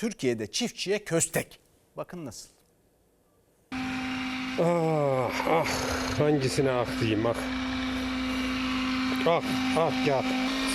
Türkiye'de çiftçiye köstek. Bakın nasıl. Ah ah hangisine ah diyeyim ah. Ah ah ya.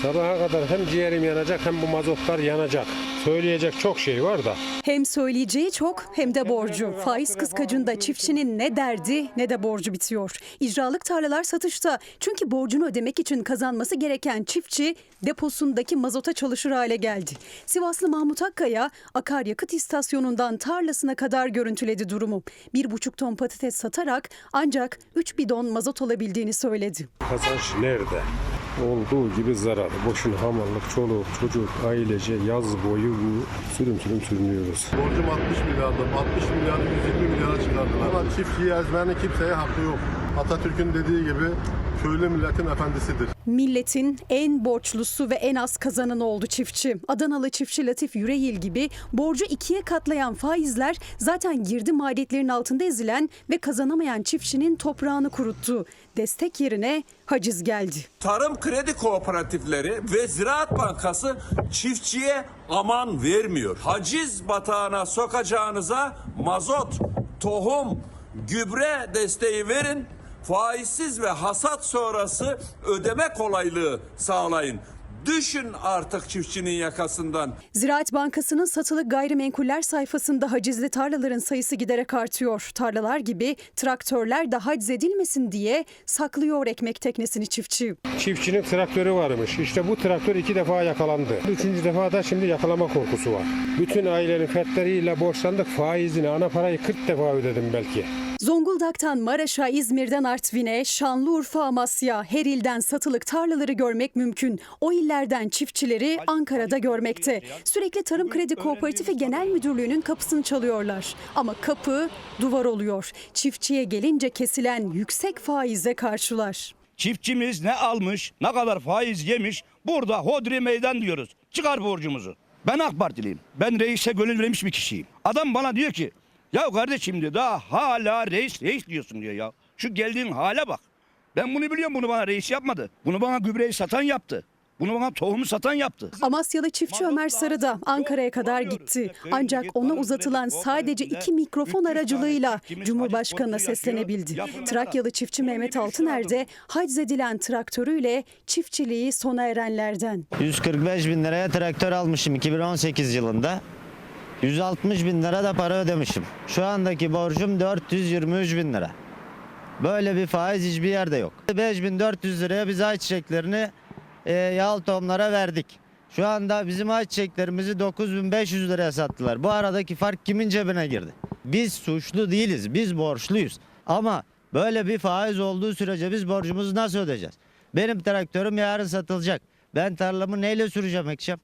Sabaha kadar hem ciğerim yanacak hem bu mazotlar yanacak. Söyleyecek çok şey var da. Hem söyleyeceği çok hem de borcu. Faiz kıskacında çiftçinin ne derdi ne de borcu bitiyor. İcralık tarlalar satışta. Çünkü borcunu ödemek için kazanması gereken çiftçi deposundaki mazota çalışır hale geldi. Sivaslı Mahmut Akkaya akaryakıt istasyonundan tarlasına kadar görüntüledi durumu. Bir buçuk ton patates satarak ancak 3 bidon mazot alabildiğini söyledi. Kazanç nerede? Olduğu gibi zarar. Boşun hamallık, çoluk, çocuk, ailece yaz boyu bu sürüm sürüm sürünüyoruz. Borcum 60 milyardı. 60 milyarı 120 milyara çıkardılar. Ama çiftçiyi ezmenin kimseye hakkı yok. Atatürk'ün dediği gibi köylü milletin efendisidir. Milletin en borçlusu ve en az kazananı oldu çiftçi. Adanalı çiftçi Latif Yüreğil gibi borcu ikiye katlayan faizler zaten girdi maliyetlerin altında ezilen ve kazanamayan çiftçinin toprağını kuruttu. Destek yerine haciz geldi. Tarım kredi kooperatifleri ve Ziraat Bankası çiftçiye aman vermiyor. Haciz batağına sokacağınıza mazot, tohum, gübre desteği verin. Faizsiz ve hasat sonrası ödeme kolaylığı sağlayın. Düşün artık çiftçinin yakasından. Ziraat Bankası'nın satılık gayrimenkuller sayfasında hacizli tarlaların sayısı giderek artıyor. Tarlalar gibi traktörler de haciz edilmesin diye saklıyor ekmek teknesini çiftçi. Çiftçinin traktörü varmış. İşte bu traktör iki defa yakalandı. Üçüncü defa da şimdi yakalama korkusu var. Bütün ailenin fertleriyle borçlandık. Faizini, ana parayı 40 defa ödedim belki. Zonguldak'tan Maraş'a, İzmir'den Artvin'e, Şanlıurfa, Amasya, her ilden satılık tarlaları görmek mümkün. O illerden çiftçileri Ankara'da görmekte. Sürekli Tarım Kredi Kooperatifi Genel Müdürlüğü'nün kapısını çalıyorlar. Ama kapı duvar oluyor. Çiftçiye gelince kesilen yüksek faize karşılar. Çiftçimiz ne almış, ne kadar faiz yemiş burada hodri meydan diyoruz. Çıkar borcumuzu. Ben AK Partiliyim. Ben reise gönül vermiş bir kişiyim. Adam bana diyor ki ya kardeşim diyor daha hala reis reis diyorsun diyor ya. Şu geldiğin hale bak. Ben bunu biliyorum bunu bana reis yapmadı. Bunu bana gübreyi satan yaptı. Bunu bana tohumu satan yaptı. Amasyalı çiftçi Ömer Sarı da Ankara'ya kadar gitti. Ancak ona uzatılan sadece iki mikrofon aracılığıyla Cumhurbaşkanı'na seslenebildi. Trakyalı çiftçi Mehmet Altıner de haciz edilen traktörüyle çiftçiliği sona erenlerden. 145 bin liraya traktör almışım 2018 yılında. 160 bin lira da para ödemişim. Şu andaki borcum 423 bin lira. Böyle bir faiz hiçbir yerde yok. 5400 liraya biz ayçiçeklerini e, yağlı tohumlara verdik. Şu anda bizim ayçiçeklerimizi 9500 liraya sattılar. Bu aradaki fark kimin cebine girdi? Biz suçlu değiliz, biz borçluyuz. Ama böyle bir faiz olduğu sürece biz borcumuzu nasıl ödeyeceğiz? Benim traktörüm yarın satılacak. Ben tarlamı neyle süreceğim ekşem?